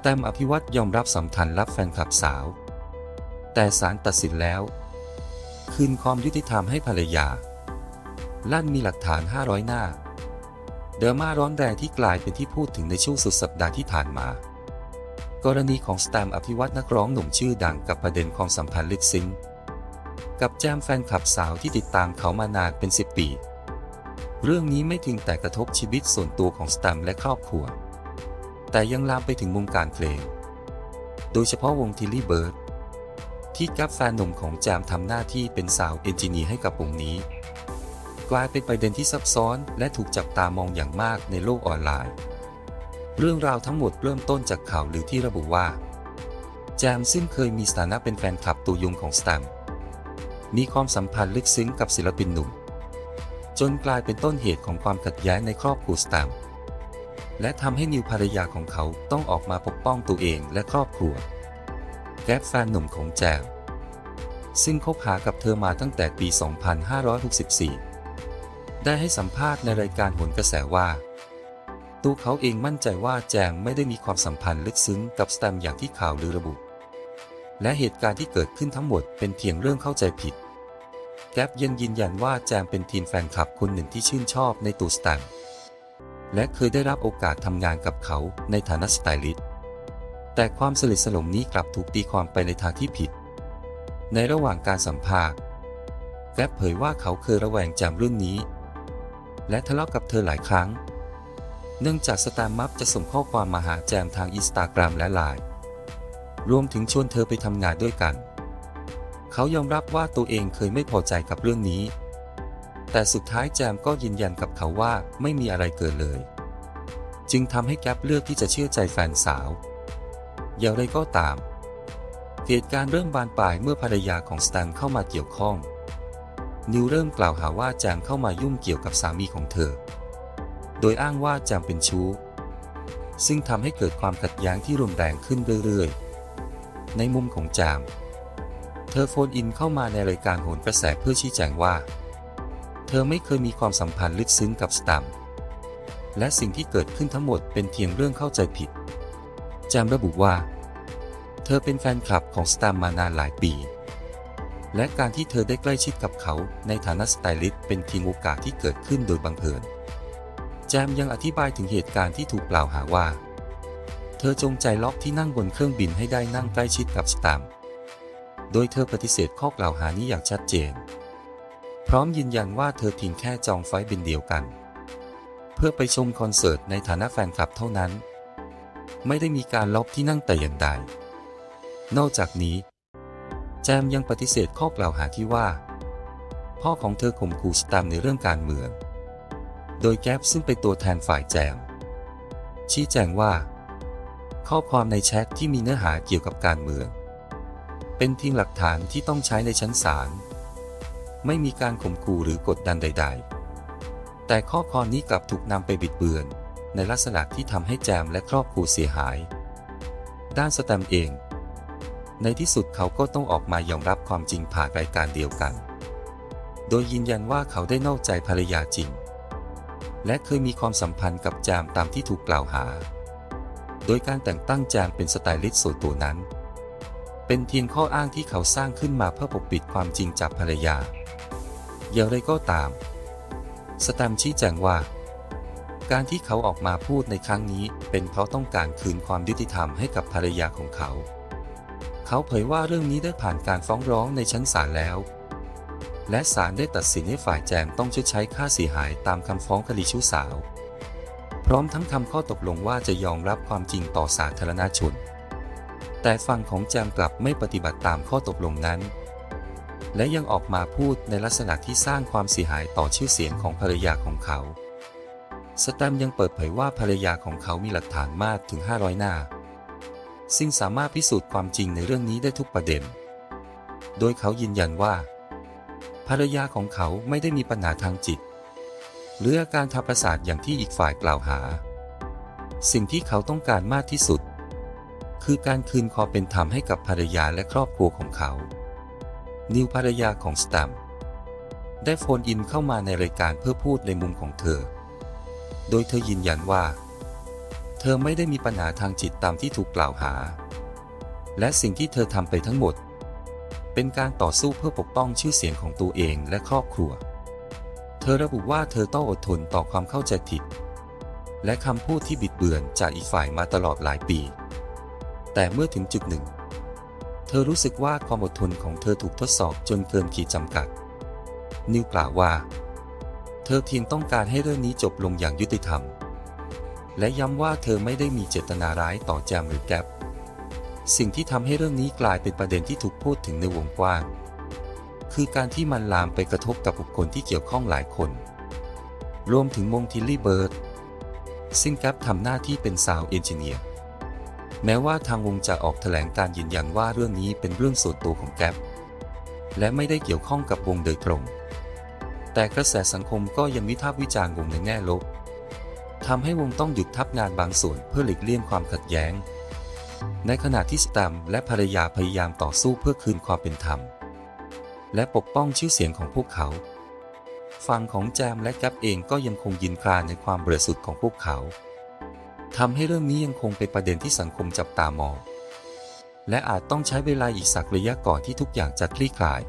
แตมอภิวัตยอมรับสำคัญรับแฟนคลับสาว แต่ศาลตัดสินแล้ว คืนความยุติธรรมให้ภรรยา ลั่นมีหลักฐาน 500 หน้า เดอร์มาร้อนแรงที่กลายเป็นที่พูดถึงในช่วงสุดสัปดาห์ที่ผ่านมา กรณีของสแตมอภิวัตนักร้องหนุ่มชื่อดังกับประเด็นความสัมพันธ์ลึกซึ้งกับแจมแฟนคลับสาวที่ติดตามเขามานานเป็น 10 ปี เรื่องนี้ไม่ถึงแต่กระทบชีวิตส่วนตัวของสแตมและครอบครัว แต่ยังลามไปถึงวงการเพลง โดยเฉพาะวงทิลลี่เบิร์ดที่กับแฟนหนุ่มของแจมทำหน้าที่เป็นสาวเอนจิเนียร์ให้กับวงนี้ กลายเป็นประเด็นที่ซับซ้อนและถูกจับตามองอย่างมากในโลกออนไลน์ เรื่องราวทั้งหมดเริ่มต้นจากข่าวลือที่ระบุว่า แจมซึ่งเคยมีสถานะเป็นแฟนคลับตัวยงของสแตมป์มีความสัมพันธ์ลึกซึ้งกับศิลปินหนุ่ม จนกลายเป็นต้นเหตุของความขัดแย้งในครอบครัวสแตมป์ และทำให้นิวภรรยาของเขาต้องออกมาปกป้องตัวเองและครอบครัว แก๊ปแฟนหนุ่มของแจมซึ่งคบหากับเธอมาตั้งแต่ปี 2564 ได้ให้สัมภาษณ์ในรายการหนกระแสว่า ตัวเขาเองมั่นใจว่าแจมไม่ได้มีความสัมพันธ์ลึกซึ้งกับสแตมอย่างที่ข่าวลือระบุ และเหตุการณ์ที่เกิดขึ้นทั้งหมดเป็นเพียงเรื่องเข้าใจผิด แก๊ปยังยืนยันว่าแจมเป็นทีมแฟนคลับคนหนึ่งที่ชื่นชอบในตัวสแตม และเคยได้รับโอกาสทำงานกับเขาในฐานะสไตลิสต์แต่ความสนิทสนมนี้กลับถูกตีความไปในทางที่ผิด ในระหว่างการสัมภาษณ์แกรบเผยว่าเขาเคยระแวงแจมรุ่นนี้ และทะเลาะกับเธอหลายครั้ง เนื่องจากสแตมมักจะส่งข้อความมาหาแจมทางอินสตาแกรมและไลน์รวมถึงชวนเธอไปทำงานด้วยกัน เขายอมรับว่าตัวเองเคยไม่พอใจกับเรื่องนี้ แต่สุดท้ายแจมก็ยืนยันกับเขาว่าไม่มีอะไรเกิดเลย จึงทำให้แก๊ปเลือกที่จะเชื่อใจแฟนสาว อย่างไรก็ตาม เหตุการณ์เริ่มบานปลายเมื่อภรรยาของสแตนเข้ามาเกี่ยวข้อง นิวเริ่มกล่าวหาว่าแจมเข้ามายุ่งเกี่ยวกับสามีของเธอ โดยอ้างว่าแจมเป็นชู้ ซึ่งทำให้เกิดความขัดแย้งที่รุนแรงขึ้นเรื่อยๆ ในมุมของแจมเธอโฟนอินเข้ามาในรายการโหนกระแสเพื่อชี้แจงว่า ธอไม่เคยมีความสัมพันธ์ลึกซึ้งกับสแตมและสิ่งที่เกิดขึ้นทั้งหมดเป็นเพียงเรื่องเข้าใจผิดแจมระบุว่า เธอเป็นแฟนคลับของสแตมมานานหลายปี และการที่เธอได้ใกล้ชิดกับเขาในฐานะสไตลิสต์เป็นเพียงโอกาสที่เกิดขึ้นโดยบังเอิญแจมยังอธิบายถึงเหตุการณ์ที่ถูกกล่าวหาว่า เธอจงใจล็อกที่นั่งบนเครื่องบินให้ได้นั่งใกล้ชิดกับสแตมโดยเธอปฏิเสธข้อกล่าวหานี้อย่างชัดเจน ร้อมยืนยันว่าเธอเพียงแค่จองไฟล์บินเดียวกัน เพื่อไปชมคอนเสิร์ตในฐานะแฟนคลับเท่านั้น ไม่ได้มีการล็อกที่นั่งแต่อย่างใด นอกจากนี้ แจมยังปฏิเสธข้อกล่าวหาที่ว่า พ่อของเธอข่มขู่สแตมในเรื่องการเมือง โดยแก๊ปซึ่งเป็นตัวแทนฝ่ายแจม ชี้แจงว่า ข้อความในแชทที่มีเนื้อหาเกี่ยวกับการเมือง เป็นเพียงหลักฐานที่ต้องใช้ในชั้นศาล ไม่มีการข่มขู่หรือกดดันใด ๆ แต่ข้อความนี้กลับถูกนำไปบิดเบือน ในลักษณะที่ทำให้แจมและครอบครัวเสียหาย ด้านสแตมเอง ในที่สุดเขาก็ต้องออกมายอมรับความจริงผ่านรายการเดียวกัน โดยยืนยันว่าเขาได้นอกใจภรรยาจริง และเคยมีความสัมพันธ์กับแจมตามที่ถูกกล่าวหา โดยการแต่งตั้งแจมเป็นสไตลิสต์ส่วนตัวนั้น เป็นเพียงข้ออ้างที่เขาสร้างขึ้นมาเพื่อปกปิดความจริงจากภรรยา อย่างไรก็ตาม สแตมชี้แจงว่า การที่เขาออกมาพูดในครั้งนี้เป็นเพราะต้องการคืนความยุติธรรมให้กับภรรยาของเขา เขาเผยว่าเรื่องนี้ได้ผ่านการฟ้องร้องในชั้นศาลแล้ว และศาลได้ตัดสินให้ฝ่ายแจมต้องชดใช้ค่าเสียหายตามคำฟ้องคดีชู้สาว พร้อมทั้งทำข้อตกลงว่าจะยอมรับความจริงต่อสาธารณชน แต่ฝั่งของแจมกลับไม่ปฏิบัติตามข้อตกลงนั้น และยังออกมาพูดในลักษณะที่สร้างความเสียหายต่อชื่อเสียงของภรรยาของเขา สแตมยังเปิดเผยว่าภรรยาของเขามีหลักฐานมากถึง 500 หน้า ซึ่งสามารถพิสูจน์ความจริงในเรื่องนี้ได้ทุกประเด็น โดยเขายืนยันว่า ภรรยาของเขาไม่ได้มีปัญหาทางจิต หรืออาการทางประสาทอย่างที่อีกฝ่ายกล่าวหา สิ่งที่เขาต้องการมากที่สุด คือการคืนความเป็นธรรมให้กับภรรยาและครอบครัวของเขา นิวภรรยาของสแตมได้โฟนอินเข้ามาในรายการเพื่อพูดในมุมของเธอ โดยเธอยืนยันว่าเธธอไม่ได้มีปัญหาทางจิตตามที่ถูกกล่าวหา และสิ่งที่เธอทำไปทั้งหมด เป็นการต่อสู้เพื่อปกป้องชื่อเสียงของตัวเองและครอบครัว เธอระบุว่าเธอต้องอดทนต่อความเข้าใจผิด และคำพูดที่บิดเบือนจากอีกฝ่ายมาตลอดหลายปี แต่เมื่อถึงจุดหนึ่ง เธอรู้สึกว่าความอดทนของเธอถูกทดสอบจนเกินขีดจำกัด นิวกล่าวว่า เธอเพียงต้องการให้เรื่องนี้จบลงอย่างยุติธรรม และย้ำว่าเธอไม่ได้มีเจตนาร้ายต่อแจมหรือแกปสิ่งที่ทำให้เรื่องนี้กลายเป็นประเด็นที่ถูกพูดถึงในวงกว้าง คือการที่มันลามไปกระทบกับบุคคลที่เกี่ยวข้องหลายคน รวมถึงมงทิลลี่เบิร์ดซึ่งแกปทำหน้าที่เป็นซาวเอนจิเนียร์ แม้ว่าทางวงจะออกแถลงการยืนยันว่าเรื่องนี้เป็นเรื่องส่วนตัวของแกปและไม่ได้เกี่ยวข้องกับวงโดยตรง แต่กระแสสังคมก็ยังวิพากษ์วิจารณ์วงในแง่ลบทำให้วงต้องหยุดทับงานบางส่วนเพื่อหลีกเลี่ยงความขัดแย้ง ในขณะที่สแตมและภรรยาพยายามต่อสู้เพื่อคืนความเป็นธรรม และปกป้องชื่อเสียงของพวกเขา ฝั่งของแจมและแกปเองก็ยังคงยินกรานในความบริสุทธิ์ของพวกเขา ทำให้เรื่องนี้ยังคงเป็นประเด็นที่สังคมจับตามอง และอาจต้องใช้เวลาอีกสักระยะก่อนที่ทุกอย่างจะคลี่คลาย